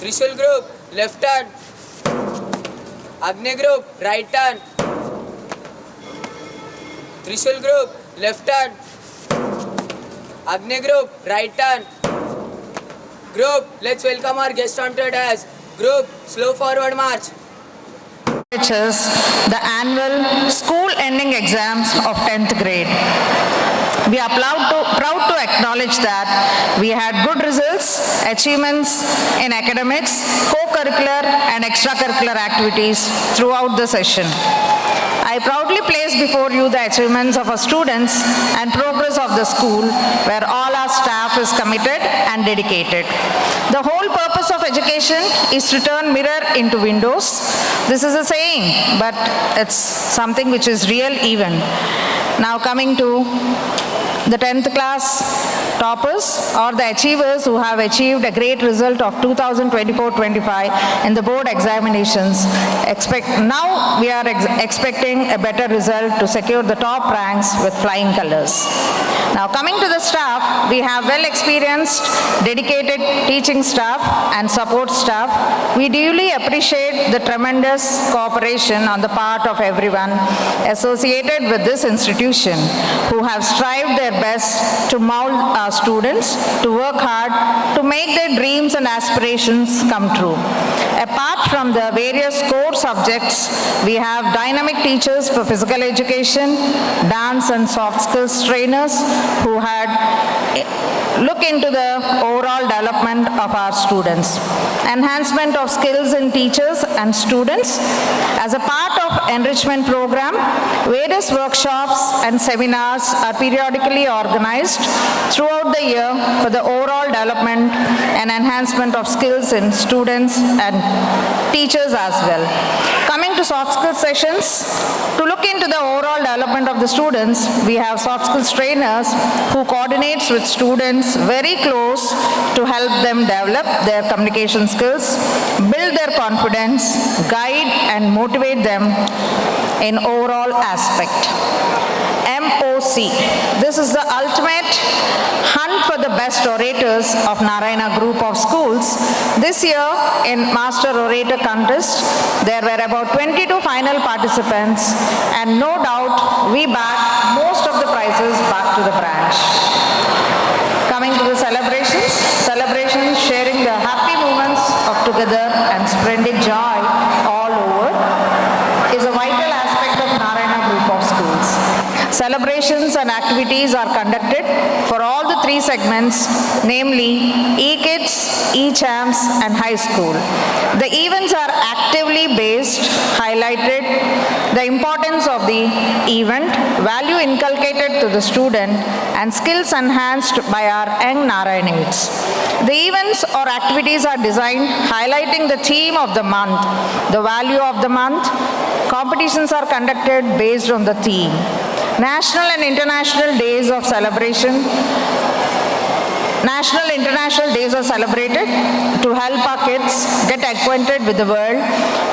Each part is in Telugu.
Trishul group, left turn. Agni group, right turn. Trishul group, left turn. Agni group, right turn. Group, let's welcome our guest on as Group, slow forward march. Teachers, the annual school ending exams of 10th grade. We are proud to, proud to acknowledge that we had good results, achievements in academics, co-curricular and extracurricular activities throughout the session. I proudly place before you the achievements of our students and progress of the school where all our staff is committed and dedicated. The whole purpose of education is to turn mirror into windows. This is a saying, but it's something which is real even. Now coming to the 10th class toppers or the achievers who have achieved a great result of 2024-25 in the board examinations. Expect, now we are ex- expecting a better result to secure the top ranks with flying colors. Now coming to the staff, we have well-experienced, dedicated teaching staff and support staff. We duly appreciate the tremendous cooperation on the part of everyone associated with this institution who have strived their best to mold our students to work hard to make their dreams and aspirations come true. Apart from the various core subjects, we have dynamic teachers for physical education, dance and soft skills trainers who had look into the overall development of our students. Enhancement of skills in teachers and students. As a part of enrichment program, various workshops and seminars are periodically organized throughout the year for the overall development and enhancement of skills in students and teachers as well. To soft skills sessions, to look into the overall development of the students, we have soft skills trainers who coordinates with students very close to help them develop their communication skills, build their confidence, guide and motivate them in overall aspect. This is the ultimate hunt for the best orators of Narayana Group of Schools. This year in Master Orator Contest, there were about 22 final participants and no doubt we back most of the prizes back to the branch. Coming to the celebrations, celebrations sharing the happy moments of together and spreading joy all over is a vital aspect of Narayana Group of Schools. Celebrations and activities are conducted for all the three segments, namely E-Kids, E-Champs and High School. The events are actively based, highlighted the importance of the event, value inculcated to the student and skills enhanced by our young Narayanites. The events or activities are designed highlighting the theme of the month, the value of the month. Competitions are conducted based on the theme. National and international days of celebration National International Days are celebrated to help our kids get acquainted with the world.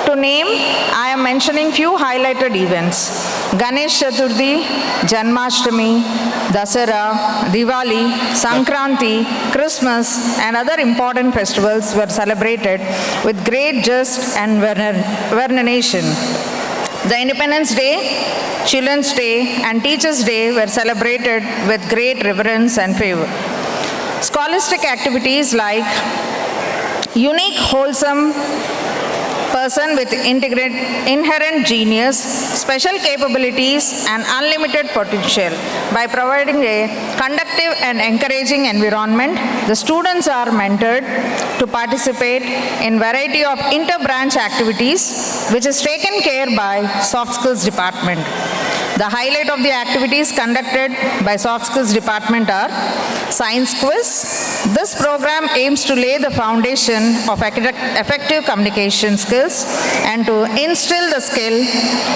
To name, I am mentioning few highlighted events. Ganesh Chaturthi, Janmashtami, Dasara, Diwali, Sankranti, Christmas and other important festivals were celebrated with great jest and vener- veneration. The Independence Day, Children's Day and Teachers' Day were celebrated with great reverence and favor. Scholastic activities like unique, wholesome person with integrate, inherent genius, special capabilities, and unlimited potential. By providing a conductive and encouraging environment, the students are mentored to participate in variety of inter-branch activities, which is taken care by soft skills department. The highlight of the activities conducted by Soft Skills Department are Science Quiz. This program aims to lay the foundation of effective communication skills and to instill the skill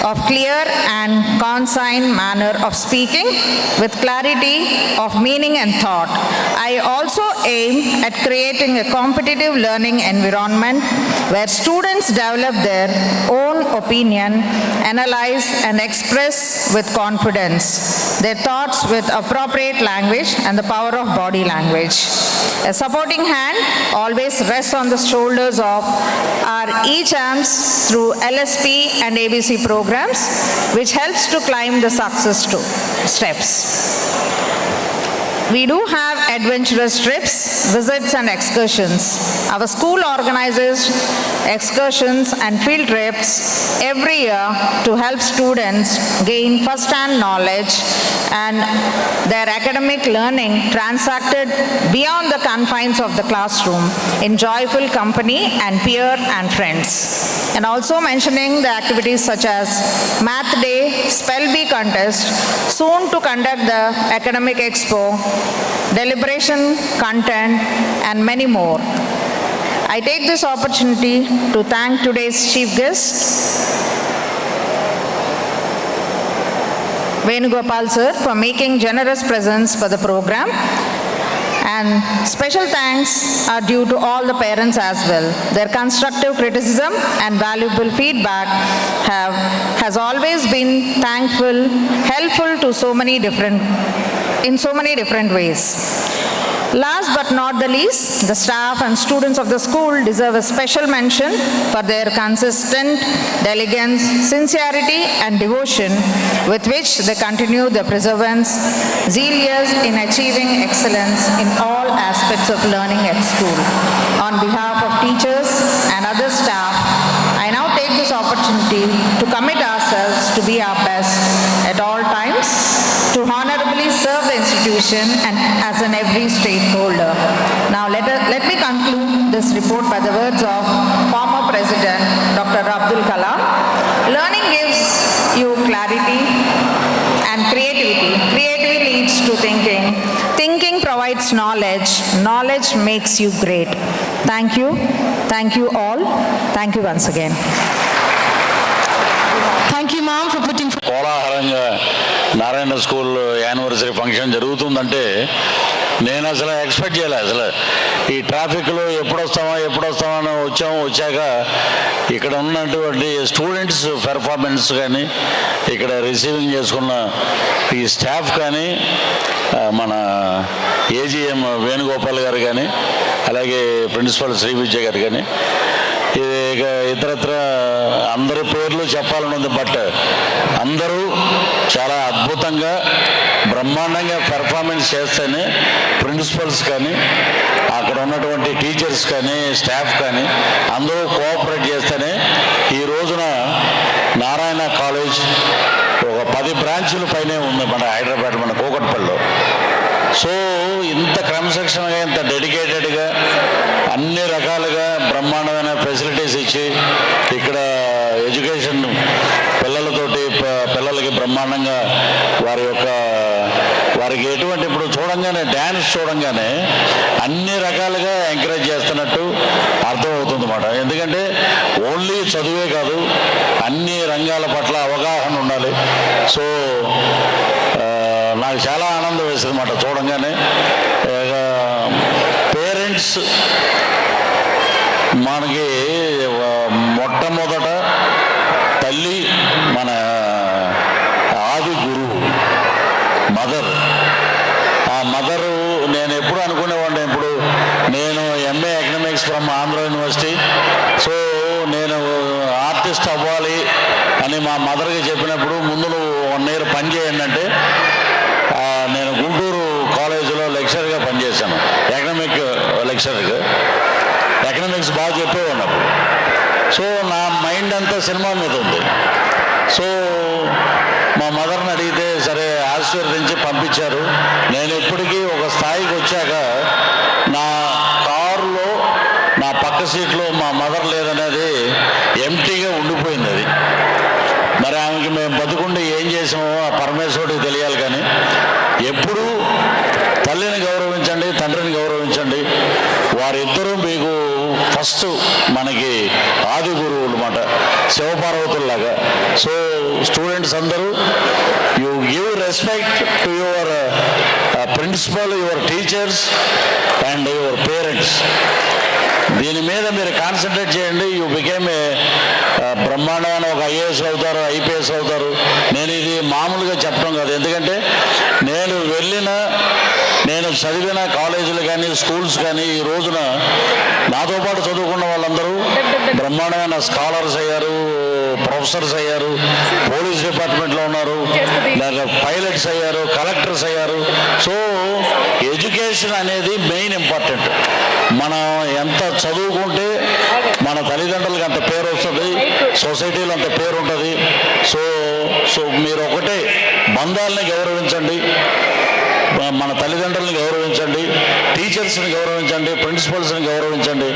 of clear and concise manner of speaking with clarity of meaning and thought. I also aim at creating a competitive learning environment where students develop their own opinion, analyze and express with confidence their thoughts with appropriate language and the power of body language. A supporting hand always rests on the shoulders of our e-charms through LSP and ABC programs, which helps to climb the success steps. We do have adventurous trips, visits and excursions. Our school organizes excursions and field trips every year to help students gain first-hand knowledge and their academic learning transacted beyond the confines of the classroom in joyful company and peer and friends. And also mentioning the activities such as Math Day, Spell Bee contest, soon to conduct the Academic Expo, content, and many more. I take this opportunity to thank today's chief guest, Venugopal sir, for making generous presents for the program. And special thanks are due to all the parents as well. Their constructive criticism and valuable feedback have, has always been thankful, helpful to so many different, in so many different ways. Last but not the least, the staff and students of the school deserve a special mention for their consistent diligence, sincerity and devotion with which they continue the perseverance, zealous in achieving excellence in all aspects of learning at school. On behalf of teachers and other staff, I now take this opportunity to commit ourselves to be our best at all times, to honorably serve the institution and as an every stakeholder. Now let, us, let me conclude this report by the words of former President Dr. Abdul Kalam. Learning gives you clarity and creativity. Creativity leads to thinking. Thinking provides knowledge. Knowledge makes you great. Thank you. Thank you all. Thank you once again. Thank you, ma'am, for putting... Narayana school anniversary function జరుగుతుందంటే నేను అసలు ఎక్స్పెక్ట్ చేయలే. అసలు ఈ ట్రాఫిక్లో ఎప్పుడు వస్తామా ఎప్పుడు వస్తామా అని వచ్చాము వచ్చాక ఇక్కడ ఉన్నటువంటి స్టూడెంట్స్ పెర్ఫార్మెన్స్ కానీ ఇక్కడ రిసీవింగ్ చేసుకున్న ఈ స్టాఫ్ కానీ మన ఏజీఎం వేణుగోపాల్ గారు కానీ అలాగే ప్రిన్సిపల్ శ్రీ విజయ్ గారు కానీ ఇక ఇతరత్ర అందరి పేర్లు చెప్పాలని ఉంది బట్ అందరూ చాలా అద్భుతంగా బ్రహ్మాండంగా పెర్ఫార్మెన్స్ చేస్తేనే ప్రిన్సిపల్స్ కానీ అక్కడ ఉన్నటువంటి టీచర్స్ కానీ స్టాఫ్ కానీ అందరూ కోఆపరేట్ చేస్తేనే ఈ రోజున నారాయణ కాలేజ్ ఒక పది బ్రాంచుల పైనే ఉంది మన హైదరాబాద్ మన కోకట్పల్లిలో. సో ఇంత క్రమశిక్షణగా ఇంత డెడికేటెడ్గా అన్ని రకాలుగా బ్రహ్మాండమైన ఫెసిలిటీస్ ఇచ్చి ఇక్కడ ఎడ్యుకేషన్ పిల్లలతోటి పిల్లలకి బ్రహ్మాండంగా వారి యొక్క వారికి ఎటువంటి ఇప్పుడు చూడంగానే డ్యాన్స్ చూడంగానే అన్ని రకాలుగా ఎంకరేజ్ చేస్తున్నట్టు అర్థమవుతుంది అన్నమాట ఎందుకంటే ఓన్లీ చదువే కాదు అన్ని రంగాల పట్ల అవగాహన ఉండాలి. సో నాకు చాలా ఆనందం వేసింది అన్నమాట చూడంగానే పేరెంట్స్ మనకి మొట్టమొదట తల్లి మన ఆది గురువు మదర్. ఆ మదరు నేను ఎప్పుడు అనుకునేవాడిని ఇప్పుడు నేను MA economics from Andhra university so నేను ఆర్టిస్ట్ అవ్వాలి అని మా మదర్కి చెప్పినప్పుడు ముందు నువ్వు వన్ ఇయర్ పని చేయండి అంటే ఆ, నేను గుంటూరు కాలేజీలో లెక్చర్గా పనిచేశాను ఎకనామిక్ లెక్చర్గా ఎకనామిక్స్ బాగా చెప్పేవాడిని అప్పుడు సో నా మైండ్ అంతా సినిమా మీద ఉంది. సో మా మదర్ని అడిగితే సరే ఆశీర్వదించి పంపించారు. నేను ఇప్పటికీ ఒక స్థాయికి వచ్చాక నా కారులో నా పక్క సీట్లో మా మదర్ లేదనేది ఎంటీగా ఉండిపోయింది అది. మరి ఆమెకి మేము బతుకుండి ఏం చేసామో ఆ పరమేశ్వరుడికి తెలియాలి కానీ ఎప్పుడూ తల్లిని గౌరవించండి తండ్రిని గౌరవించండి. వారిద్దరూ మీకు ఫస్ట్ సో స్టూడెంట్స్ అందరూ you give respect to your principal your teachers and your parents దీని మీద మీరు కాన్సన్ట్రేట్ చేయండి. యూ బికేమ్ ఏ బ్రహ్మాండమైన ఒక ఐఏఎస్ అవుతారు ఐపీఎస్ అవుతారు. నేను ఇది మామూలుగా చెప్పడం కాదు. ఎందుకంటే నేను వెళ్ళిన నేను చదివిన కాలేజీలు కానీ స్కూల్స్ కానీ ఈ రోజున నాతో పాటు చదువుకున్న వాళ్ళందరూ బ్రహ్మాండమైన స్కాలర్స్ అయ్యారు ప్రొఫెసర్స్ అయ్యారు పోలీస్ డిపార్ట్మెంట్లో ఉన్నారు పైలట్స్ అయ్యారు కలెక్టర్స్ అయ్యారు. సో ఎడ్యుకేషన్ అనేది మెయిన్ ఇంపార్టెంట్. మనం ఎంత చదువుకుంటే మన తల్లిదండ్రులకు అంత పేరు వస్తుంది సొసైటీలో అంత పేరు ఉంటుంది. సో సో మీరు ఒకటే బంధాలని గౌరవించండి మన తల్లిదండ్రులను గౌరవించండి. టీచర్స్ని గౌరవించండి ప్రిన్సిపల్స్ని గౌరవించండి.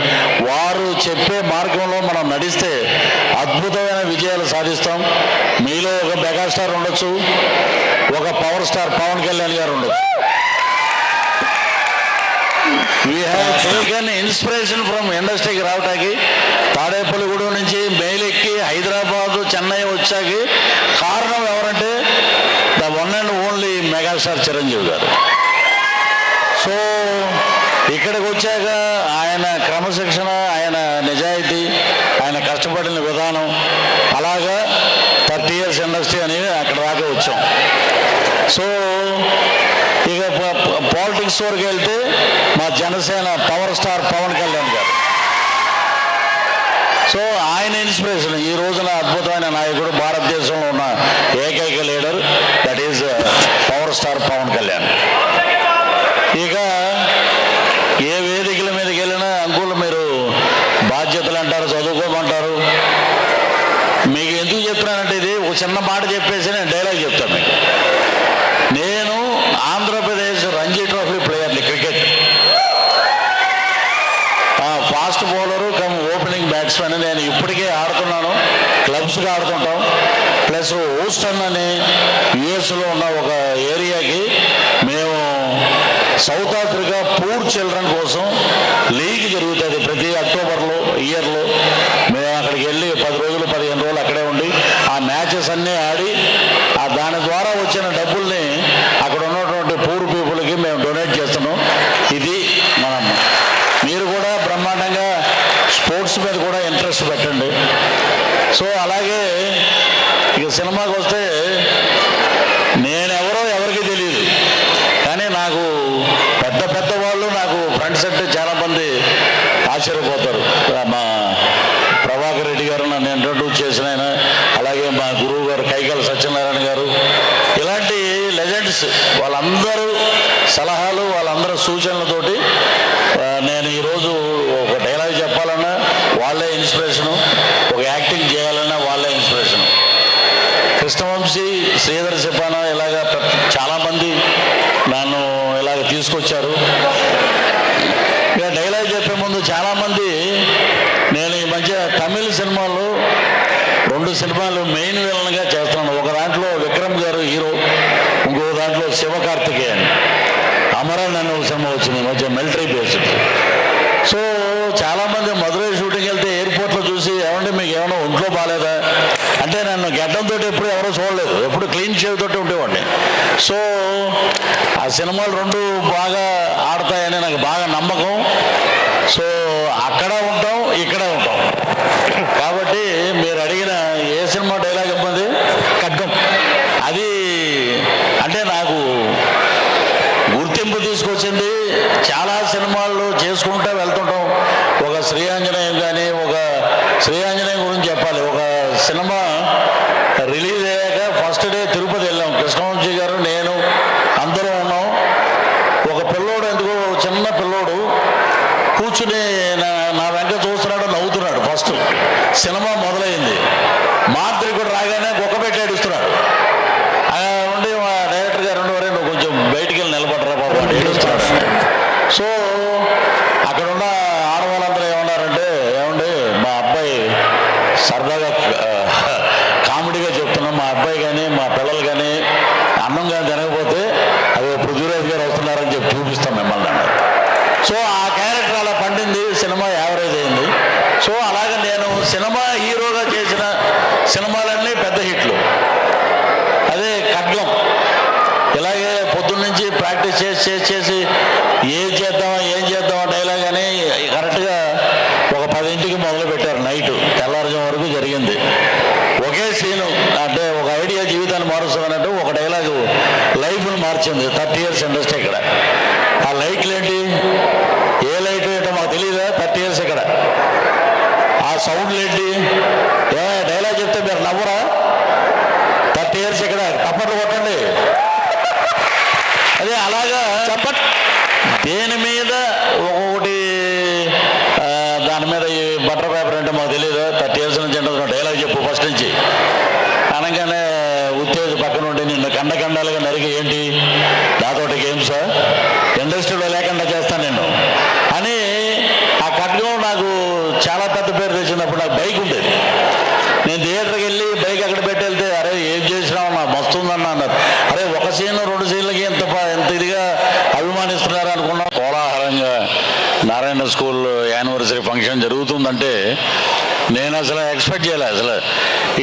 వారు చెప్పే మార్గంలో మనం నడిస్తే అద్భుతమైన విజయాలు సాధిస్తాం. మీలో ఒక మెగాస్టార్ ఉండొచ్చు ఒక పవర్ స్టార్ పవన్ కళ్యాణ్ గారు ఉండొచ్చు. వీ హ్యావ్ ఇన్స్పిరేషన్ ఫ్రమ్ ఇండస్ట్రీకి రావటానికి తాడేపల్లిగూడెం నుంచి మెయిల్ ఎక్కి హైదరాబాద్ చెన్నై వచ్చాకి కారణం ఎవరంటే the one and only megastar Chiranjeevi garu. ఇక్కడికి వచ్చాక ఆయన క్రమశిక్షణ ఆయన నిజాయితీ ఆయన కష్టపడిన విధానం అలాగా థర్టీ ఇయర్స్ ఇండస్ట్రీ అనేది అక్కడ దాకా వచ్చాం. సో ఇక పాలిటిక్స్ వరకు వెళ్తే మా Janasena power star Pawan Kalyan garu. So ఆయన ఇన్స్పిరేషన్. చెప్పాలన్నా వాళ్ళే ఇన్స్పిరేషను ఒక యాక్టింగ్ చేయాలన్నా వాళ్ళే ఇన్స్పిరేషను. కృష్ణవంశీ శ్రీధర్ చెప్పాన ఇలాగ చాలామంది నన్ను ఇలాగ తీసుకొచ్చారు. సినిమాలు రెండు సరదాగా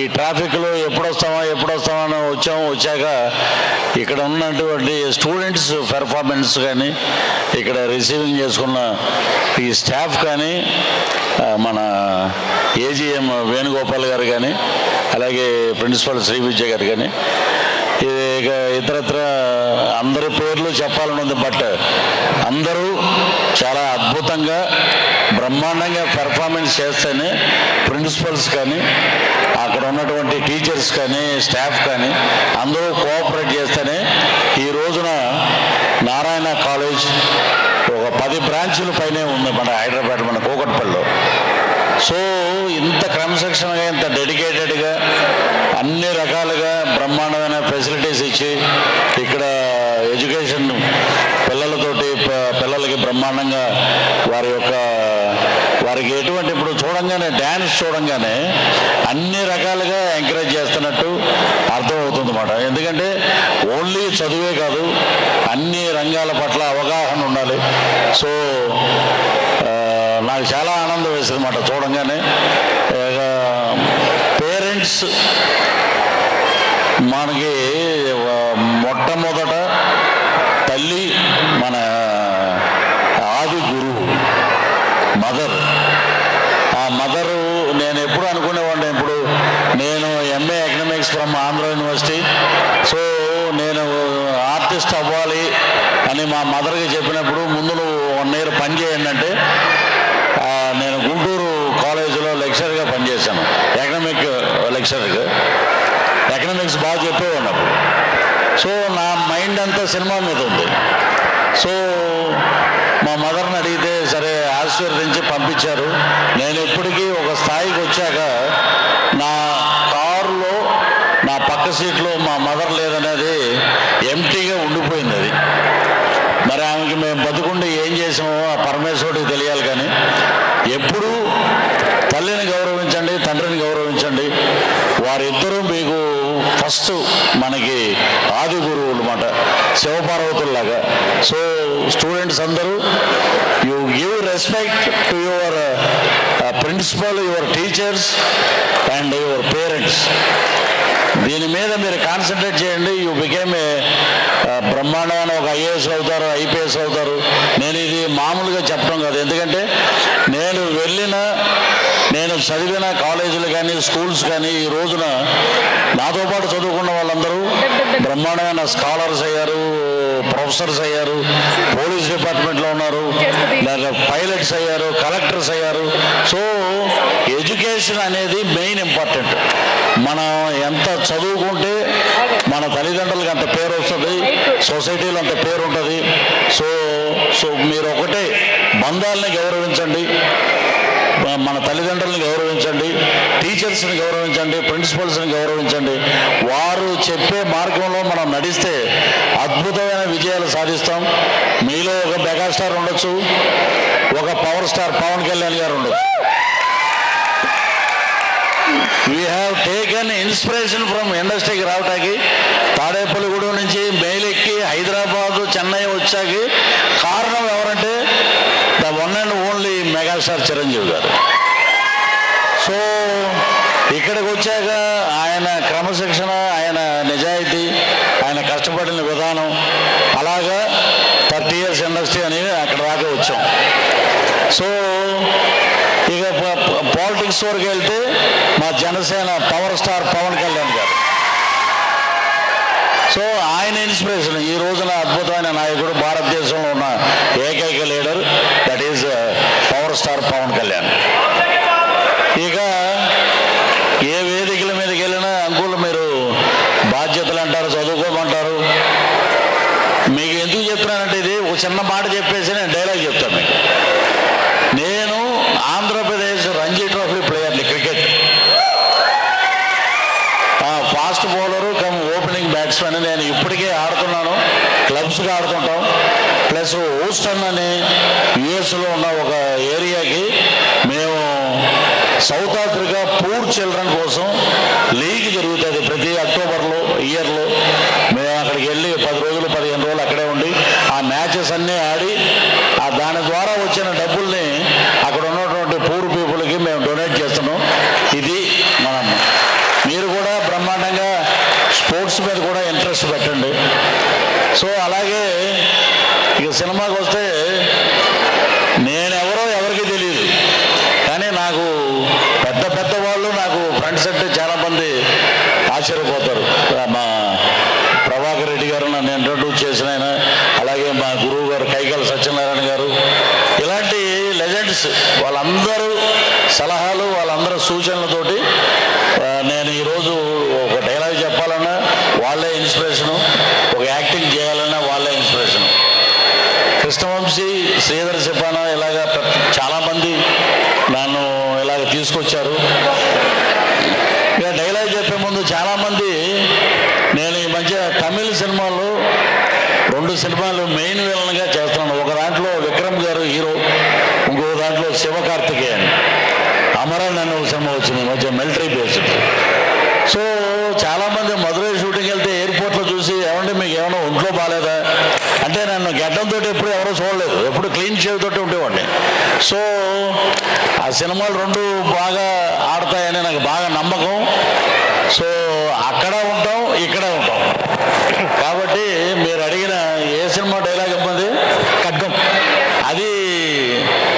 ట్రాఫిక్లో ఎప్పుడు వస్తామా ఎప్పుడు వస్తామా అని వచ్చాము వచ్చాక ఇక్కడ ఉన్నటువంటి స్టూడెంట్స్ పెర్ఫార్మెన్స్ కానీ ఇక్కడ రిసీవింగ్ చేసుకున్న ఈ స్టాఫ్ కానీ మన ఏజీఎం వేణుగోపాల్ గారు కానీ అలాగే ప్రిన్సిపల్ శ్రీ విజయ్ గారు కానీ ఇక ఇతరత్ర అందరి పేర్లు చెప్పాలని ఉంది బట్ అందరూ చాలా అద్భుతంగా బ్రహ్మాండంగా పెర్ఫార్మెన్స్ చేస్తేనే ప్రిన్సిపల్స్ కానీ అక్కడ ఉన్నటువంటి టీచర్స్ కానీ స్టాఫ్ కానీ అందరూ కోఆపరేట్ చేస్తేనే ఈ రోజున నారాయణ కాలేజ్ ఒక పది బ్రాంచుల పైనే ఉంది మన హైదరాబాద్ మన కూకట్పల్లిలో. సో ఇంత క్రమశిక్షణగా ఇంత డెడికేటెడ్గా అన్ని రకాలుగా బ్రహ్మాండమైన ఫెసిలిటీస్ ఇచ్చి ఇక్కడ ఎడ్యుకేషన్ పిల్లలతోటి పిల్లలకి బ్రహ్మాండంగా వారి యొక్క వారికి ఎటువంటి ఇప్పుడు చూడంగానే డ్యాన్స్ చూడంగానే అన్ని రకాలుగా ఎంకరేజ్ చేస్తున్నట్టు అర్థమవుతుంది అన్నమాట ఎందుకంటే ఓన్లీ చదువే కాదు అన్ని రంగాల పట్ల అవగాహన ఉండాలి. సో నాకు చాలా ఆనందం వేసింది అన్నమాట చూడంగానే పేరెంట్స్ మనకి ఆ, మొట్టమొదట తల్లి మన ఆది గురువు మదర్ ఆ మదరు నేను ఎప్పుడు అనుకునేవాడిని ఇప్పుడు నేను MA economics from Andhra so నేను ఆర్టిస్ట్ అవ్వాలి అని మా మదర్కి చెప్పినప్పుడు ముందు నువ్వు వన్ ఇయర్ పని చేయండి అంటే నేను గుంటూరు కాలేజీలో లెక్చర్గా పనిచేశాను. ఎకనామిక్ లెక్చర్గా ఎకనామిక్స్ బాగా చెప్పేవాడు అప్పుడు. సో నా మైండ్ అంతా సినిమా మీద ఉంది. సో మా మదర్ని అడిగితే సరే ఆశీర్వదించి పంపించారు. నేను ఇప్పటికీ ఒక స్థాయికి వచ్చాక నా పక్క సీట్లో మా మదర్ లేదనేది ఎంటీగా ఉండిపోయింది అది. మరి ఆమెకి మేము బతుకుండి ఏం చేసామో ఆ పరమేశ్వరుడికి తెలియాలి కానీ ఎప్పుడూ తల్లిని గౌరవించండి తండ్రిని గౌరవించండి. వారిద్దరూ మీకు ఫస్ట్ మనకి ఆది గురువులు అనమాట శివపార్వతుల్లాగా. సో స్టూడెంట్స్ అందరూ you give respect to your principal your teachers and your parents. దీని మీద మీరు కాన్సన్ట్రేట్ చేయండి. యూ బికేమ్ ఏ బ్రహ్మాండమైన ఒక ఐఏఎస్ అవుతారు ఐపీఎస్ అవుతారు. నేను ఇది మామూలుగా చెప్పడం కాదు. ఎందుకంటే నేను వెళ్ళిన నేను చదివిన కాలేజీలు కానీ స్కూల్స్ కానీ ఈ రోజున నాతో పాటు చదువుకున్న వాళ్ళందరూ బ్రహ్మాండమైన స్కాలర్స్ అయ్యారు ప్రొఫెసర్స్ అయ్యారు పోలీస్ డిపార్ట్మెంట్లో ఉన్నారు పైలట్స్ అయ్యారు కలెక్టర్స్ అయ్యారు. సో ఎడ్యుకేషన్ అనేది మెయిన్ ఇంపార్టెంట్. మనం ఎంత చదువుకుంటే మన తల్లిదండ్రులకు అంత పేరు వస్తుంది సొసైటీలో అంత పేరు ఉంటుంది. సో సో మీరు ఒకటే బంధాలని గౌరవించండి. మన తల్లిదండ్రులను గౌరవించండి టీచర్స్ని గౌరవించండి ప్రిన్సిపల్స్ని గౌరవించండి. వారు చెప్పే మార్గంలో మనం నడిస్తే అద్భుతమైన విజయాలు సాధిస్తాం. మీలో ఒక మెగాస్టార్ ఉండొచ్చు ఒక పవర్ స్టార్ పవన్ కళ్యాణ్ గారు ఉండొచ్చు. We have taken inspiration from ఇండస్ట్రీకి రావటానికి తాడేపల్లిగూడెం నుంచి మెయిల్ ఎక్కి హైదరాబాదు చెన్నై వచ్చాకి మెగాస్టార్ చిరంజీవి గారు. సో ఇక్కడికి వచ్చాక ఆయన క్రమశిక్షణ ఆయన నిజాయితీ ఆయన కష్టపడిన విధానం అలాగా థర్టీ ఇయర్స్ ఇండస్ట్రీ అనేది అక్కడ దాకా వచ్చాం. సో ఇక పాలిటిక్స్ వరకు వెళ్తే మా Janasena power star Pawan Kalyan garu. So ఆయన ఇన్స్పిరేషన్. ఈ రోజున అద్భుతమైన నాయకుడు భారతదేశంలో ఉన్న ఏకైక leader that is star Pawan Kalyan. ఇక ఏ వేదికల మీదకి వెళ్ళినా అంకులు మీరు బాధ్యతలు అంటారు చదువుకోమంటారు. మీకు ఎందుకు చెప్తున్నానంటే ఇది ఒక చిన్న మాట చెప్పేసి నేను ప్లస్ హూస్టన్ అనే యుఎస్లో ఉన్న ఒక ఏరియాకి మేము సౌత్ ఆఫ్రికా పూర్ చిల్డ్రన్ కోసం లీగ్ జరుగుతుంది. ప్రతి అక్టోబర్లో ఇయర్లో మేము అక్కడికి వెళ్ళి పది రోజులు పదిహేను రోజులు అక్కడే ఉండి ఆ మ్యాచెస్ అన్నీ ఆడి వాళ్ళందరూ సలహాలు వాళ్ళందరూ సూచనలతోటి నేను ఈరోజు ఒక డైలాగ్ చెప్పాలన్నా వాళ్ళే ఇన్స్పిరేషను ఒక యాక్టింగ్ చేయాలన్నా వాళ్ళే ఇన్స్పిరేషను. కృష్ణవంశీ శ్రీధర్ చెప్పాన ఇలాగ చాలామంది నన్ను ఇలాగ తీసుకొచ్చారు. ఇక డైలాగ్ చెప్పే ముందు చాలామంది నేను ఈ మధ్య తమిళ సినిమాలు రెండు సినిమాలు మెయిన్ వెళ్ళిన ఉండేవాడిని సో ఆ సినిమాలు రెండు బాగా ఆడతాయని నాకు బాగా నమ్మకం. సో అక్కడ ఉంటాం ఇక్కడ ఉంటాం. కాబట్టి మీరు అడిగిన ఏ సినిమా డైలాగ్ ఇవ్వండి ఖడ్గం. అది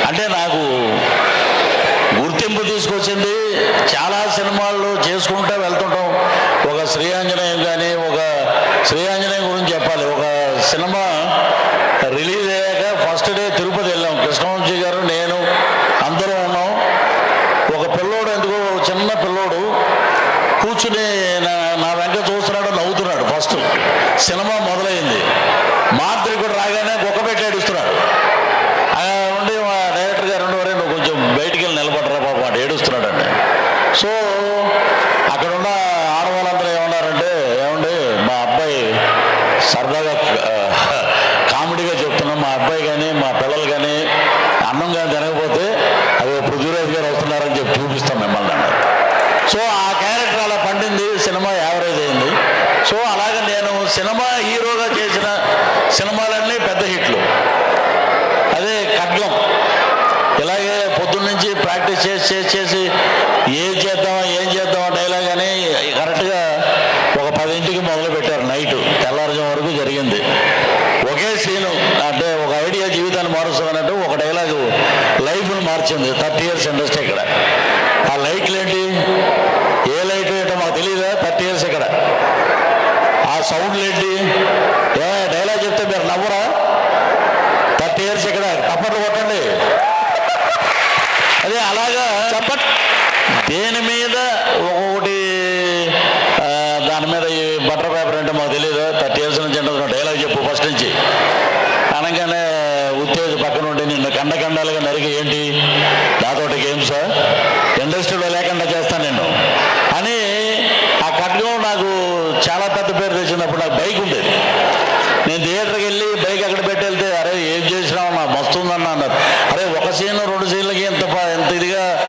అంటే నాకు గుర్తింపు తీసుకొచ్చింది చాలా సినిమాల్లో చేసుకుంటూ వెళ్తుంటాం. ఒక శ్రీ ఆంజనేయం కానీ ఒక శ్రీ ఆంజనేయం గురించి చెప్పాలి. ఒక సినిమా ఏడుస్తున్నాడు థర్టీ ఇయర్స్ ఇండస్ట్రీ ఇక్కడ ఆ లైట్లు ఏంటి ఏ లైట్ ఏంటో మాకు తెలియదా థర్టీ ఇయర్స్ ఇక్కడ ఆ సౌండ్లు ఏంటి